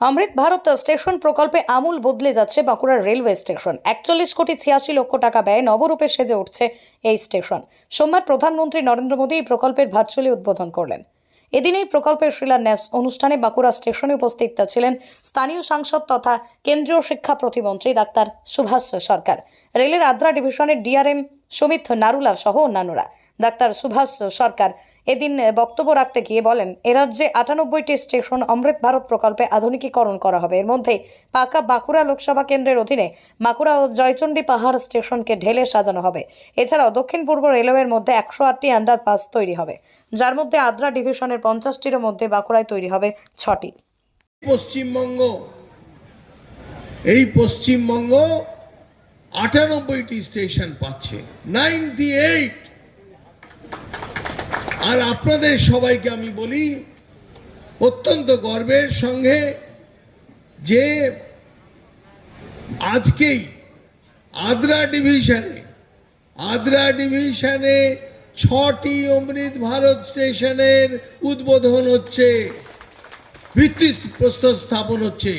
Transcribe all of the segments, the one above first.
অমৃত Bharat station প্রকল্পে আমূল বদলে যাচ্ছে বাঁকুড়ার রেলওয়ে স্টেশন। একচল্লিশ কোটি ছিয়াশি লক্ষ টাকা ব্যয় নবরূপে সেজে উঠছে এই স্টেশন। সোমবার প্রধানমন্ত্রী নরেন্দ্র মোদী এই প্রকল্পের ভার্চুয়ালি উদ্বোধন করলেন। এদিন এই প্রকল্পের শিলান্যাস অনুষ্ঠানে বাঁকুড়া স্টেশনে উপস্থিত ছিলেন স্থানীয় সাংসদ তথা কেন্দ্রীয় শিক্ষা প্রতিমন্ত্রী ডাক্তার সুভাষ সরকার। রেলের আদ্রা ডিভিশনের ডিআরএম সুমিত নারুলা সহ অন্যান্যরা। ডাক্তার সুভাষ সরকার। এদিন বক্তব্য রাখতে গিয়ে বলেন, এ রাজ্যে আটানব্বইটি স্টেশন অমৃত ভারত প্রকল্পে আধুনিকীকরণ করা হবে। এর মধ্যে পাকা বাঁকুড়া লোকসভা কেন্দ্রের অধীনে বাঁকুড়া ও জয়চণ্ডী পাহাড় স্টেশনকে ঢেলে সাজানো হবে। এছাড়াও দক্ষিণ পূর্ব রেলওয়ের মধ্যে একশো আটটি আন্ডারপাস তৈরি হবে। যার মধ্যে আদ্রা ডিভিশনের পঞ্চাশটির মধ্যে বাঁকুড়ায় তৈরি হবে ছটি। পশ্চিমবঙ্গ, এই পশ্চিমবঙ্গ আটানব্বইটি স্টেশন পাচ্ছে। নাইনটি এইট আর আপনাদের সবাইকে আমি বলি, অত্যন্ত গর্বের সঙ্গে যে আজকেই আদ্রা ডিভিশনে আদ্রা ডিভিশনে ছটি অমৃত ভারত স্টেশনের উদ্বোধন হচ্ছে ভিত্তি প্রস্তর স্থাপন হচ্ছে,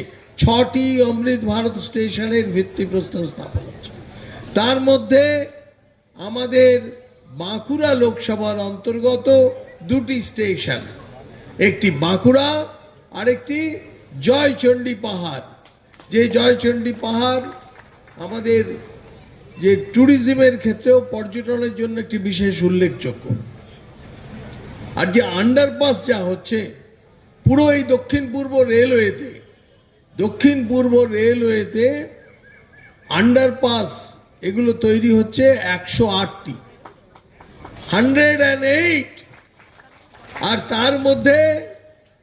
ছটি অমৃত ভারত স্টেশনের ভিত্তি প্রস্তর স্থাপন হচ্ছে। তার মধ্যে আমাদের বাঁকুড়া লোকসভার অন্তর্গত দুটি স্টেশন, একটি বাঁকুড়া আরেকটি জয়চণ্ডী পাহাড়। যে জয়চণ্ডী পাহাড় আমাদের যে ট্যুরিজমের ক্ষেত্রেও পর্যটনের জন্য একটি বিশেষ উল্লেখযোগ্য। আর যে আন্ডারপাস যা হচ্ছে, পুরো এই দক্ষিণ পূর্ব রেলওয়েতে দক্ষিণ পূর্ব রেলওয়েতে আন্ডারপাস এগুলো তৈরি হচ্ছে একশো আটটি। Hundred and eight. আর তার মধ্যে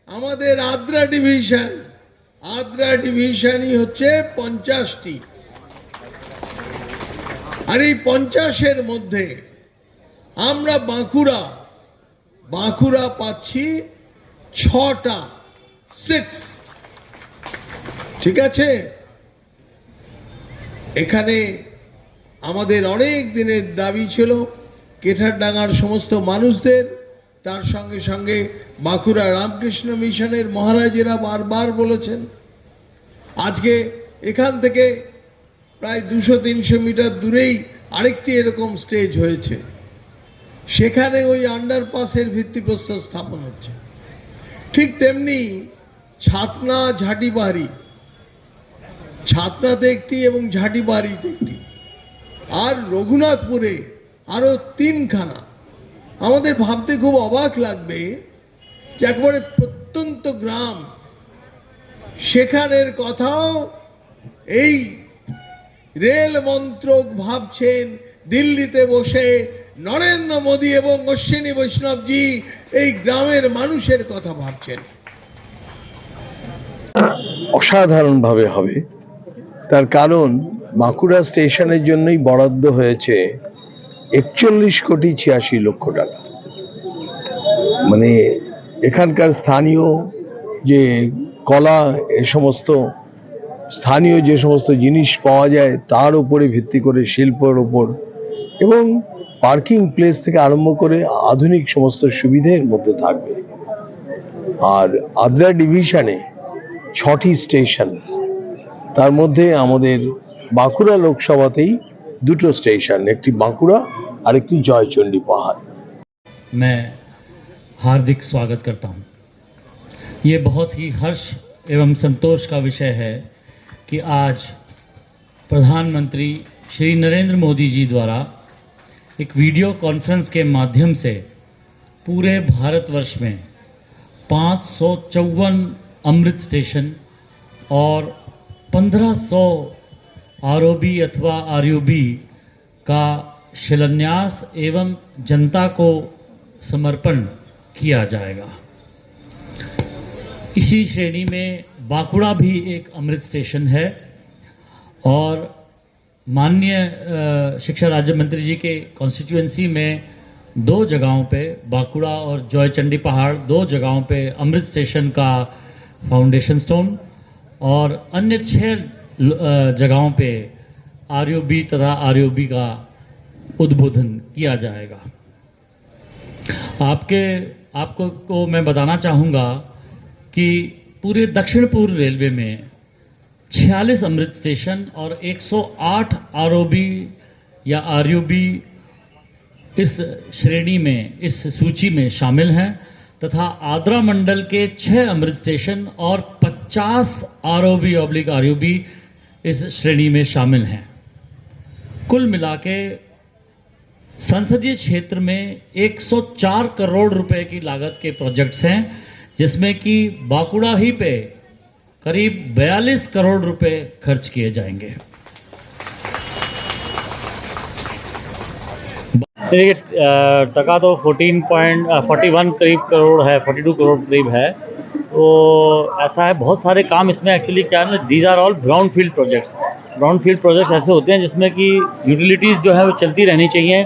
আমাদের আদ্রা ডিভিশন, আদ্রা ডিভিশনই হচ্ছে পঞ্চাশটি। আর এই পঞ্চাশের মধ্যে আমরা বাঁকুড়া বাঁকুড়া পাচ্ছি ছটা সিক্স ঠিক আছে? এখানে আমাদের অনেক দিনের দাবি ছিল। কেঠারডাঙ্গার সমস্ত মানুষদের, তার সঙ্গে সঙ্গে বাঁকুড়া রামকৃষ্ণ মিশনের মহারাজেরা বারবার বলেছেন, আজকে এখান থেকে প্রায় দুশো তিনশো মিটার দূরেই আরেকটি এরকম স্টেজ হয়েছে। সেখানে ওই আন্ডারপাসের ভিত্তিপ্রস্তর স্থাপন হচ্ছে। ঠিক তেমনি ছাতনা ঝাঁটিবাড়ি, ছাতনাতে একটি এবং ঝাঁটিবাড়িতে একটি। আর রঘুনাথপুরে আরও তিনখানা। আমাদের ভাবতে খুব অবাক লাগবে যে একবারে প্রত্যন্ত গ্রাম, সেখানের কথাও এই রেল মন্ত্রক ভাবছেন দিল্লিতে বসে নরেন্দ্র মোদী এবং অশ্বিনী বৈষ্ণবজি এই গ্রামের মানুষের কথা ভাবছেন। অসাধারণভাবে হবে। তার কারণ বাঁকুড়া স্টেশনের জন্যই বরাদ্দ হয়েছে একচল্লিশ কোটি ছিয়াশি লক্ষ টাকা মানে এখানকার স্থানীয় যে কলা, এ সমস্ত, স্থানীয় যে সমস্ত জিনিস পাওয়া যায়, তার উপরে ভিত্তি করে শিল্পের ওপর এবং পার্কিং প্লেস থেকে আরম্ভ করে আধুনিক সমস্ত সুবিধের মধ্যে থাকবে। আর আদ্রা ডিভিশনে ছটি স্টেশন, তার মধ্যে আমাদের বাঁকুড়া লোকসভাতেই দুটো স্টেশন, একটি বাঁকুড়া আর একটি জয়চণ্ডী পাহাড় मैं हार्दिक स्वागत करता हूं। ये बहुत ही हर्ष एवं संतोष का विषय है कि आज प्रधानमंत्री श्री नरेंद्र मोदी जी द्वारा एक वीडियो कॉन्फ्रेंस के माध्यम से पूरे भारतवर्ष में पाँच सौ चौवन अमृत स्टेशन और 1500 आरओबी अथवा आरयूबी का शिलान्यास एवं जनता को समर्पण किया जाएगा। इसी श्रेणी में बांकुड़ा भी एक अमृत स्टेशन है और माननीय शिक्षा राज्य मंत्री जी के कॉन्स्टिट्यूएंसी में दो जगहों पे बांकुड़ा और जॉयचंडी पहाड़ दो जगहों पे अमृत स्टेशन का फाउंडेशन स्टोन और अन्य छः ल- अ, जगहों पे आर तथा आर का उद्बोधन किया जाएगा। आपके, आपको, को मैं बताना चाहूँगा कि पूरे दक्षिण पूर्व रेलवे में 46 अमृत स्टेशन और 108 आरओबी या आरयूबी इस श्रेणी में, इस सूची में शामिल हैं तथा आद्रा मंडल के छह अमृत स्टेशन और 50 आरओबी ऑब्लिक आरयूबी इस श्रेणी में शामिल हैं। कुल मिला के संसदीय क्षेत्र में 104 करोड़ रुपए की लागत के प्रोजेक्ट्स हैं, जिसमें कि बांकुड़ा ही पे करीब 42 करोड़ रुपए खर्च किए जाएँगे। देखिए टका तो फोर्टीन पॉइंट फोर्टी वन करीब करोड़ है, फोर्टी टू करोड़ करीब है। तो ऐसा है, बहुत सारे काम इसमें एक्चुअली क्या है ना these are all brown field projects brown field projects ऐसे होते हैं जिसमें कि यूटिलिटीज़ जो है वो चलती रहनी चाहिए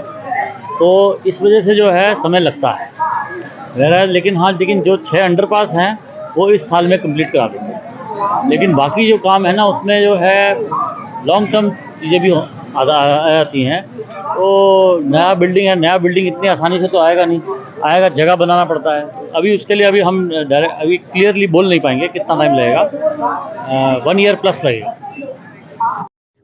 तो इस वजह से जो है समय लगता है। वगैरह लेकिन हाँ लेकिन जो छः अंडरपास हैं, वो इस साल में कंप्लीट करा देंगे। लेकिन बाकी जो काम है ना, उसमें जो है लॉन्ग टर्म चीज़ें भी आ जाती हैं। तो नया बिल्डिंग है, नया बिल्डिंग इतनी आसानी से तो आएगा नहीं। आएगा, जगह बनाना पड़ता है। अभी उसके लिए अभी हम डायरेक्ट अभी क्लियरली बोल नहीं पाएँगे कितना टाइम लगेगा। वन ईयर प्लस लगेगा।